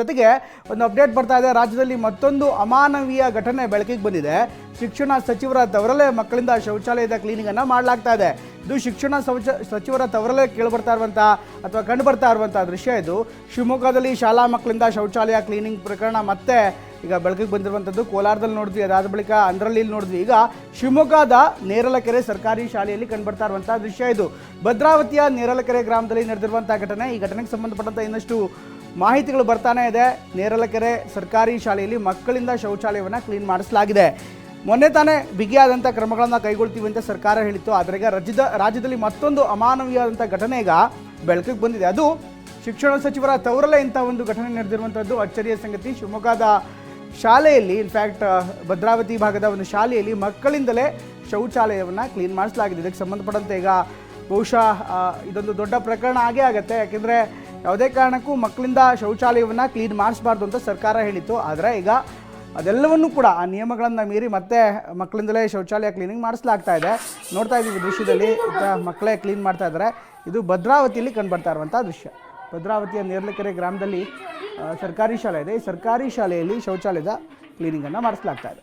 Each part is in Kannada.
ಜೊತೆಗೆ ಒಂದು ಅಪ್ಡೇಟ್ ಬರ್ತಾ ಇದೆ. ರಾಜ್ಯದಲ್ಲಿ ಮತ್ತೊಂದು ಅಮಾನವೀಯ ಘಟನೆ ಬೆಳಕಿಗೆ ಬಂದಿದೆ. ಶಿಕ್ಷಣ ಸಚಿವರ ತವರಲ್ಲೇ ಮಕ್ಕಳಿಂದ ಶೌಚಾಲಯದ ಕ್ಲೀನಿಂಗ್ ಅನ್ನ ಮಾಡಲಾಗ್ತಾ ಇದೆ. ಇದು ಶಿಕ್ಷಣ ಶೌಚ ಸಚಿವರ ತವರಲ್ಲೇ ಕೇಳಿಬರ್ತಾ ಇರುವಂಥ ಅಥವಾ ಕಂಡು ಬರ್ತಾ ಇರುವಂಥ ದೃಶ್ಯ ಇದು. ಶಿವಮೊಗ್ಗದಲ್ಲಿ ಶಾಲಾ ಮಕ್ಕಳಿಂದ ಶೌಚಾಲಯ ಕ್ಲೀನಿಂಗ್ ಪ್ರಕರಣ ಮತ್ತೆ ಈಗ ಬೆಳಕಿಗೆ ಬಂದಿರುವಂಥದ್ದು ಕೋಲಾರದಲ್ಲಿ ನೋಡಿದ್ವಿ, ಅದಾದ ಬಳಿಕ ಅಂದ್ರಲ್ಲಿ ನೋಡಿದ್ವಿ. ಈಗ ಶಿವಮೊಗ್ಗದ ನೇರಲಕೆರೆ ಸರ್ಕಾರಿ ಶಾಲೆಯಲ್ಲಿ ಕಂಡುಬರ್ತಾ ಇರುವಂಥ ದೃಶ್ಯ ಇದು. ಭದ್ರಾವತಿಯ ನೇರಲಕೆರೆ ಗ್ರಾಮದಲ್ಲಿ ನಡೆದಿರುವಂಥ ಘಟನೆ. ಈ ಘಟನೆಗೆ ಸಂಬಂಧಪಟ್ಟಂತ ಇನ್ನಷ್ಟು ಮಾಹಿತಿಗಳು ಬರ್ತಾನೆ ಇದೆ. ನೇರಲಕೆರೆ ಸರ್ಕಾರಿ ಶಾಲೆಯಲ್ಲಿ ಮಕ್ಕಳಿಂದ ಶೌಚಾಲಯವನ್ನು ಕ್ಲೀನ್ ಮಾಡಿಸಲಾಗಿದೆ. ಮೊನ್ನೆ ತಾನೇ ಬಿಗಿಯಾದಂಥ ಕ್ರಮಗಳನ್ನು ಕೈಗೊಳ್ತೀವಿ ಅಂತ ಸರ್ಕಾರ ಹೇಳಿತ್ತು. ಆದರೆ ಈಗ ರಾಜ್ಯದ, ರಾಜ್ಯದಲ್ಲಿ ಮತ್ತೊಂದು ಅಮಾನವೀಯವಾದಂಥ ಘಟನೆ ಈಗ ಬೆಳಕಿಗೆ ಬಂದಿದೆ. ಅದು ಶಿಕ್ಷಣ ಸಚಿವರ ತವರಲ್ಲೇ ಇಂಥ ಒಂದು ಘಟನೆ ನಡೆದಿರುವಂಥದ್ದು ಅಚ್ಚರಿಯ ಸಂಗತಿ, ಶಿವಮೊಗ್ಗದ ಶಾಲೆಯಲ್ಲಿ ಇನ್ಫ್ಯಾಕ್ಟ್ ಭದ್ರಾವತಿ ಭಾಗದ ಒಂದು ಶಾಲೆಯಲ್ಲಿ ಮಕ್ಕಳಿಂದಲೇ ಶೌಚಾಲಯವನ್ನು ಕ್ಲೀನ್ ಮಾಡಿಸಲಾಗಿದೆ. ಇದಕ್ಕೆ ಸಂಬಂಧಪಟ್ಟಂತೆ ಈಗ ಬಹುಶಃ ಇದೊಂದು ದೊಡ್ಡ ಪ್ರಕರಣ ಆಗೇ ಆಗುತ್ತೆ. ಯಾಕೆಂದರೆ ಯಾವುದೇ ಕಾರಣಕ್ಕೂ ಮಕ್ಕಳಿಂದ ಶೌಚಾಲಯವನ್ನು ಕ್ಲೀನ್ ಮಾಡಿಸಬಾರ್ದು ಅಂತ ಸರ್ಕಾರ ಹೇಳಿತ್ತು. ಆದರೆ ಈಗ ಅದೆಲ್ಲವನ್ನೂ ಕೂಡ ಆ ನಿಯಮಗಳನ್ನು ಮೀರಿ ಮತ್ತೆ ಮಕ್ಕಳಿಂದಲೇ ಶೌಚಾಲಯ ಕ್ಲೀನಿಂಗ್ ಮಾಡಿಸ್ಲಾಗ್ತಾ ಇದೆ. ನೋಡ್ತಾ ಇದ್ದೀವಿ ದೃಶ್ಯದಲ್ಲಿ ಮಕ್ಕಳೇ ಕ್ಲೀನ್ ಮಾಡ್ತಾ ಇದ್ದಾರೆ. ಇದು ಭದ್ರಾವತಿಯಲ್ಲಿ ಕಂಡುಬರ್ತಾ ಇರುವಂಥ ದೃಶ್ಯ. ಭದ್ರಾವತಿಯ ನೇರ್ಲಕೆರೆ ಗ್ರಾಮದಲ್ಲಿ ಸರ್ಕಾರಿ ಶಾಲೆ ಇದೆ. ಈ ಸರ್ಕಾರಿ ಶಾಲೆಯಲ್ಲಿ ಶೌಚಾಲಯದ ಕ್ಲೀನಿಂಗನ್ನು ಮಾಡಿಸ್ಲಾಗ್ತಾ ಇದೆ.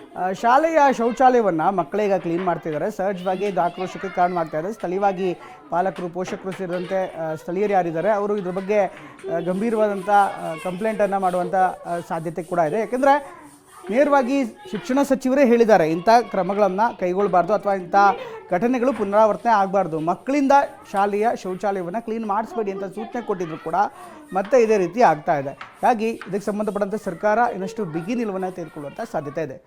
ಶಾಲೆಯ ಶೌಚಾಲಯವನ್ನು ಮಕ್ಕಳೀಗ ಕ್ಲೀನ್ ಮಾಡ್ತಿದ್ದಾರೆ. ಸಹಜವಾಗಿ ಇದು ಆಕ್ರೋಶಕ್ಕೆ ಕಾರಣವಾಗ್ತಾ ಇದೆ. ಸ್ಥಳೀಯವಾಗಿ ಪಾಲಕರು, ಪೋಷಕರು ಸೇರಿದಂತೆ ಸ್ಥಳೀಯರು ಯಾರಿದ್ದಾರೆ, ಅವರು ಇದ್ರ ಬಗ್ಗೆ ಗಂಭೀರವಾದಂಥ ಕಂಪ್ಲೇಂಟನ್ನು ಮಾಡುವಂಥ ಸಾಧ್ಯತೆ ಕೂಡ ಇದೆ. ಯಾಕೆಂದರೆ ನೇರವಾಗಿ ಶಿಕ್ಷಣ ಸಚಿವರೇ ಹೇಳಿದ್ದಾರೆ, ಇಂಥ ಕ್ರಮಗಳನ್ನು ಕೈಗೊಳ್ಳಬಾರ್ದು ಅಥವಾ ಇಂಥ ಘಟನೆಗಳು ಪುನರಾವರ್ತನೆ ಆಗಬಾರ್ದು. ಮಕ್ಕಳಿಂದ ಶಾಲೆಯ ಶೌಚಾಲಯವನ್ನು ಕ್ಲೀನ್ ಮಾಡಿಸ್ಬೇಡಿ ಅಂತ ಸೂಚನೆ ಕೊಟ್ಟಿದ್ರು ಕೂಡ ಮತ್ತೆ ಇದೇ ರೀತಿ ಆಗ್ತಾ ಇದೆ. ಹಾಗಾಗಿ ಇದಕ್ಕೆ ಸಂಬಂಧಪಟ್ಟಂತೆ ಸರ್ಕಾರ ಇನ್ನಷ್ಟು ಬಿಗಿ ನಿಲುವನ್ನು ತೆಗೆದುಕೊಳ್ಳುವಂಥ ಸಾಧ್ಯತೆ ಇದೆ.